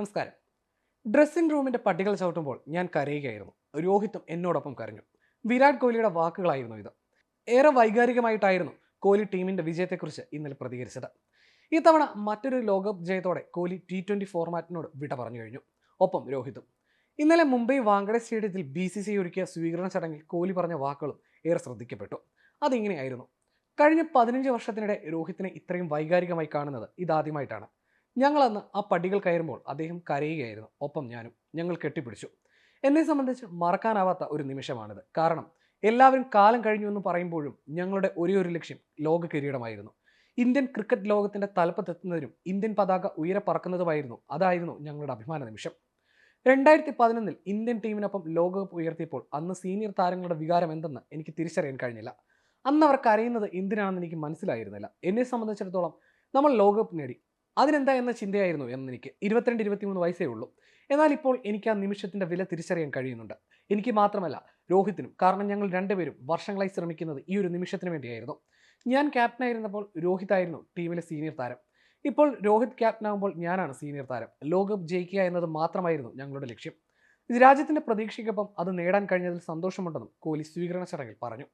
നമസ്കാരം. ഡ്രസ്സിംഗ് റൂമിന്റെ പട്ടികൾ ചവിട്ടുമ്പോൾ ഞാൻ കരയുകയായിരുന്നു. രോഹിത്തും എന്നോടൊപ്പം കരഞ്ഞു. വിരാട് കോഹ്ലിയുടെ വാക്കുകളായിരുന്നു ഇത്. ഏറെ വൈകാരികമായിട്ടായിരുന്നു കോഹ്ലി ടീമിന്റെ വിജയത്തെക്കുറിച്ച് ഇന്നലെ പ്രതികരിച്ചത്. ഇത്തവണ മറ്റൊരു ലോകകപ്പ് ജയത്തോടെ കോഹ്ലി ടി ട്വന്റി ഫോർമാറ്റിനോട് വിട പറഞ്ഞു കഴിഞ്ഞു. ഒപ്പം രോഹിതും ഇന്നലെ മുംബൈ വാങ്കഡെ സ്റ്റേഡിയത്തിൽ ബി സി സി ഒരുക്കിയ സ്വീകരണ ചടങ്ങിൽ കോഹ്ലി പറഞ്ഞ വാക്കുകളും ഏറെ ശ്രദ്ധിക്കപ്പെട്ടു. അതിങ്ങനെയായിരുന്നു. കഴിഞ്ഞ പതിനഞ്ച് വർഷത്തിനിടെ രോഹിത്തിനെ ഇത്രയും വൈകാരികമായി കാണുന്നത് ഇതാദ്യമായിട്ടാണ്. ഞങ്ങൾ അന്ന് ആ പടികൾ കയറുമ്പോൾ അദ്ദേഹം കരയുകയായിരുന്നു. ഒപ്പം ഞാനും. ഞങ്ങൾ കെട്ടിപ്പിടിച്ചു. എന്നെ സംബന്ധിച്ച് മറക്കാനാവാത്ത ഒരു നിമിഷമാണിത്. കാരണം എല്ലാവരും കാലം കഴിഞ്ഞു എന്ന് പറയുമ്പോഴും ഞങ്ങളുടെ ഒരേ ഒരു ലക്ഷ്യം ലോക കിരീടമായിരുന്നു. ഇന്ത്യൻ ക്രിക്കറ്റ് ലോകത്തിന്റെ തലപ്പത്തെത്തുന്നതിനും ഇന്ത്യൻ പതാക ഉയരെ പറക്കുന്നതുമായിരുന്നു. അതായിരുന്നു ഞങ്ങളുടെ അഭിമാന നിമിഷം. രണ്ടായിരത്തി പതിനൊന്നിൽ ഇന്ത്യൻ ടീമിനൊപ്പം ലോകകപ്പ് ഉയർത്തിയപ്പോൾ അന്ന് സീനിയർ താരങ്ങളുടെ വികാരം എന്തെന്ന് എനിക്ക് തിരിച്ചറിയാൻ കഴിഞ്ഞില്ല. അന്ന് അവർ കരയുന്നത് എന്തിനാണെന്ന് എനിക്ക് മനസ്സിലായിരുന്നില്ല. എന്നെ സംബന്ധിച്ചിടത്തോളം നമ്മൾ ലോകകപ്പ് നേടി അതിനെന്താ എന്ന ചിന്തയായിരുന്നു എന്നെനിക്ക്. ഇരുപത്തിരണ്ട് ഇരുപത്തിമൂന്ന് വയസ്സേ ഉള്ളൂ. എന്നാൽ ഇപ്പോൾ എനിക്ക് ആ നിമിഷത്തിന്റെ വില തിരിച്ചറിയാൻ കഴിയുന്നുണ്ട്. എനിക്ക് മാത്രമല്ല രോഹിത്തിനും കാരണം ഞങ്ങൾ രണ്ടുപേരും വർഷങ്ങളായി ശ്രമിക്കുന്നത് ഈ ഒരു നിമിഷത്തിന് വേണ്ടിയായിരുന്നു. ഞാൻ ക്യാപ്റ്റനായിരുന്നപ്പോൾ രോഹിത് ആയിരുന്നു ടീമിലെ സീനിയർ താരം. ഇപ്പോൾ രോഹിത് ക്യാപ്റ്റനാകുമ്പോൾ ഞാനാണ് സീനിയർ താരം. ലോകകപ്പ് ജയിക്കുക എന്നത് മാത്രമായിരുന്നു ഞങ്ങളുടെ ലക്ഷ്യം. രാജ്യത്തിന്റെ പ്രതീക്ഷയ്ക്കൊപ്പം അത് നേടാൻ കഴിഞ്ഞതിൽ സന്തോഷമുണ്ടെന്നും കോഹ്ലി സ്വീകരണ ചടങ്ങിൽ പറഞ്ഞു.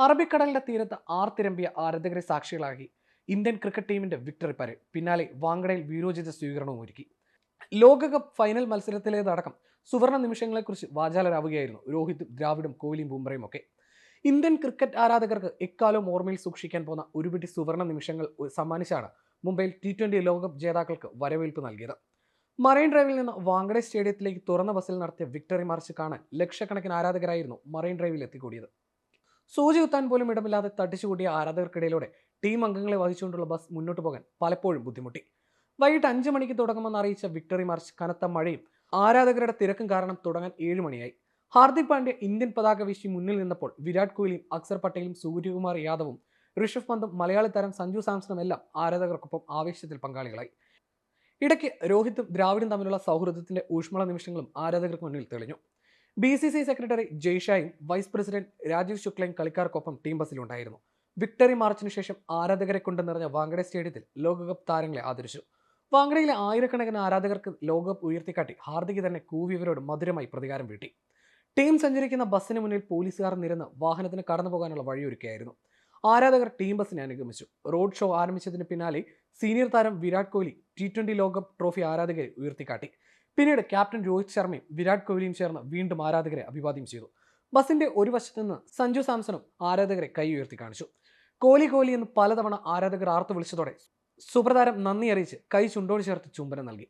അറബിക്കടലിന്റെ തീരത്ത് ആർത്തിരമ്പിയ ആരാധകരെ സാക്ഷികളാക്കി ഇന്ത്യൻ ക്രിക്കറ്റ് ടീമിന്റെ വിക്ടറി പരേഡ്. പിന്നാലെ വാങ്കഡയിൽ വീരോചിത സ്വീകരണവും ഒരുക്കി. ലോകകപ്പ് ഫൈനൽ മത്സരത്തിലേതടക്കം സുവർണ നിമിഷങ്ങളെക്കുറിച്ച് വാചാലരാവുകയായിരുന്നു രോഹിത് ദ്രാവിഡും കോഹ്ലിയും ബുംറയും ഒക്കെ. ഇന്ത്യൻ ക്രിക്കറ്റ് ആരാധകർക്ക് എക്കാലവും ഓർമ്മയിൽ സൂക്ഷിക്കാൻ പോകുന്ന ഒരുപിടി സുവർണ നിമിഷങ്ങൾ സമ്മാനിച്ചാണ് മുംബൈയിൽ ടി ട്വന്റി ലോകകപ്പ് ജേതാക്കൾക്ക് വരവേൽപ്പ് നൽകിയത്. മറൈൻ ഡ്രൈവിൽ നിന്ന് വാങ്കഡെ സ്റ്റേഡിയത്തിലേക്ക് തുറന്ന ബസ്സിൽ നടത്തിയ വിക്ടറി മാർച്ച് കാണാൻ ലക്ഷക്കണക്കിന് ആരാധകരായിരുന്നു മറൈൻ ഡ്രൈവിൽ എത്തിക്കൂടിയത്. സൂചി കുത്താൻ പോലും ഇടമില്ലാതെ തട്ടിച്ചുകൂടിയ ആരാധകർക്കിടയിലൂടെ ടീം അംഗങ്ങളെ വഹിച്ചുകൊണ്ടുള്ള ബസ് മുന്നോട്ട് പോകാൻ പലപ്പോഴും ബുദ്ധിമുട്ടി. വൈകിട്ട് അഞ്ച് മണിക്ക് തുടങ്ങുമെന്ന് അറിയിച്ച വിക്ടറി മാർച്ച് കനത്ത മഴയും ആരാധകരുടെ തിരക്കും കാരണം തുടങ്ങാൻ ഏഴ് മണിയായി. ഹാർദിക് പാണ്ഡ്യ ഇന്ത്യൻ പതാക വീശി മുന്നിൽ നിന്നപ്പോൾ വിരാട് കോഹ്ലിയും അക്സർ പട്ടേലും സൂര്യകുമാർ യാദവും ഋഷഭ് പന്തും മലയാളി താരം സഞ്ജു സാംസണും എല്ലാം ആരാധകർക്കൊപ്പം ആവേശത്തിൽ പങ്കാളികളായി. ഇടയ്ക്ക് രോഹിത്തും ദ്രാവിഡും തമ്മിലുള്ള സൗഹൃദത്തിന്റെ ഊഷ്മള നിമിഷങ്ങളും ആരാധകർക്ക് മുന്നിൽ തെളിഞ്ഞു. ബി സി സി സെക്രട്ടറി ജയ്ഷായും വൈസ് പ്രസിഡന്റ് രാജീവ് ശുക്ലയും കളിക്കാർക്കൊപ്പം ടീം ബസ്സിലുണ്ടായിരുന്നു. വിക്ടറി മാർച്ചിന് ശേഷം ആരാധകരെ കൊണ്ട് നിറഞ്ഞ വാങ്കഡെ സ്റ്റേഡിയത്തിൽ ലോകകപ്പ് താരങ്ങളെ ആദരിച്ചു. വാങ്കഡയിലെ ആയിരക്കണക്കിന് ആരാധകർക്ക് ലോകകപ്പ് ഉയർത്തിക്കാട്ടി ഹാർദിക് തന്നെ കൂവിയവരോട് മധുരമായി പ്രതികാരം വീട്ടി. ടീം സഞ്ചരിക്കുന്ന ബസ്സിന് മുന്നിൽ പോലീസുകാർ നിരന്ന് വാഹനത്തിന് കടന്നു പോകാനുള്ള വഴിയൊരുക്കിയായിരുന്നു. ആരാധകർ ടീം ബസ്സിനെ അനുഗമിച്ചു. റോഡ് ഷോ ആരംഭിച്ചതിന് പിന്നാലെ സീനിയർ താരം വിരാട് കോഹ്ലി ടി ട്വന്റി ലോകകപ്പ് ട്രോഫി ആരാധകരെ ഉയർത്തിക്കാട്ടി. പിന്നീട് ക്യാപ്റ്റൻ രോഹിത് ശർമ്മയും വിരാട് കോഹ്ലിയും ചേർന്ന് വീണ്ടും ആരാധകരെ അഭിവാദ്യം ചെയ്തു. ബസിന്റെ ഒരു വശത്ത് നിന്ന് സഞ്ജു സാംസണും ആരാധകരെ കൈ ഉയർത്തി കാണിച്ചു. കോഹ്ലി കോഹ്ലി എന്ന് പലതവണ ആരാധകർ ആർത്തു വിളിച്ചതോടെ സുപ്രതാരം നന്ദി അറിയിച്ച് കൈ ചുണ്ടോട് ചേർത്ത് ചുംബനം നൽകി.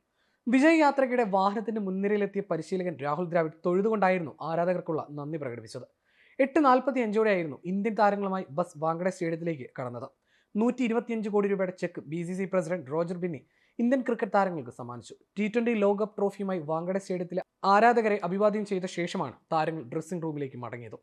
വിജയ് യാത്രയ്ക്കിടെ വാഹനത്തിന്റെ മുൻനിരയിലെത്തിയ പരിശീലകൻ രാഹുൽ ദ്രാവിഡ് തൊഴുതുകൊണ്ടായിരുന്നു ആരാധകർക്കുള്ള നന്ദി പ്രകടിപ്പിച്ചത്. എട്ട് നാൽപ്പത്തി അഞ്ചോടെയായിരുന്നു ഇന്ത്യൻ താരങ്ങളുമായി ബസ് വാങ്കഡെ സ്റ്റേഡിയത്തിലേക്ക് കടന്നത്. നൂറ്റി ഇരുപത്തിയഞ്ച് കോടി രൂപയുടെ cheque B C C president Roger Binny Indian cricket താരങ്ങൾക്ക് സമ്മാനിച്ചു. ടി ട്വന്റി ലോകകപ്പ് ട്രോഫിയുമായി വാങ്കഡ സ്റ്റേഡിയത്തിലെ ആരാധകരെ അഭിവാദ്യം ചെയ്ത ശേഷമാണ് താരങ്ങൾ ഡ്രസ്സിംഗ് റൂമിലേക്ക് മടങ്ങിയത്.